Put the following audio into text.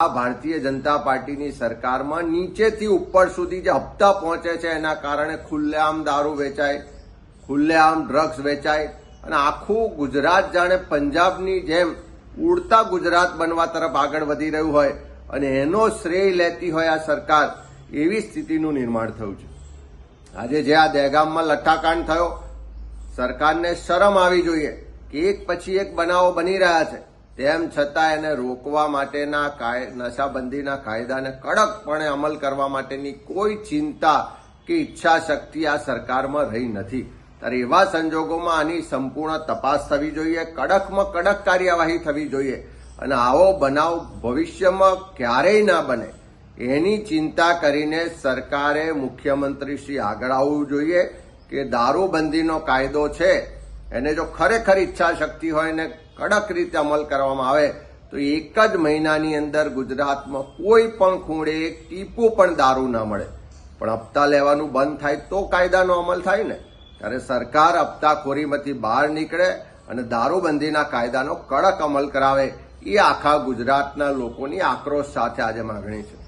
આ ભારતીય જનતા પાર્ટીની સરકારમાં નીચેથી ઉપર સુધી જે હપ્તા પહોંચે છે, એના કારણે ખુલ્લેઆમ દારૂ વેચાય, ખુલ્લેઆમ ડ્રગ્સ વેચાય અને આખું ગુજરાત જાણે પંજાબની જેમ ઉડતા ગુજરાત બનવા તરફ આગળ વધી રહ્યું હોય અને એનો શ્રેય લેતી હોય આ સરકાર, એવી સ્થિતિનું નિર્માણ થયું છે. આજે જે આ દહેગામમાં લઠ્ઠાકાંડ થયો, સરકારને શરમ આવી જોઈએ કે એક પછી એક બનાવો બની રહ્યા છે. તેમ છતાં એને રોકવા માટેના નશાબંધીના કાયદાને કડકપણે અમલ કરવા માટેની કોઈ ચિંતા કે ઈચ્છા શક્તિ આ સરકારમાં રહી નથી. ત્યારે એવા સંજોગોમાં આની સંપૂર્ણ તપાસ થવી જોઈએ, કડકમાં કડક કાર્યવાહી થવી જોઈએ અને આવો બનાવ ભવિષ્યમાં ક્યારેય ના બને એની ચિંતા કરીને સરકારે મુખ્યમંત્રી શ્રી આગળ આવવું જોઈએ કે દારૂબંધીનો કાયદો છે એને જો ખરેખર ઈચ્છા શક્તિ હોય ને કડક રીતે અમલ કરવામાં આવે, તો એક જ મહિનાની અંદર ગુજરાતમાં કોઈ પણ ખૂણે એક ટીપું પણ દારૂ ના મળે. પણ હપ્તા લેવાનું બંધ થાય તો કાયદાનો અમલ થાય ને. ત્યારે સરકાર હપ્તાખોરીમાંથી બહાર નીકળે અને દારૂબંધીના કાયદાનો કડક અમલ કરાવે, એ આખા ગુજરાતના લોકોની આક્રોશ સાથે આજે માગણી છે.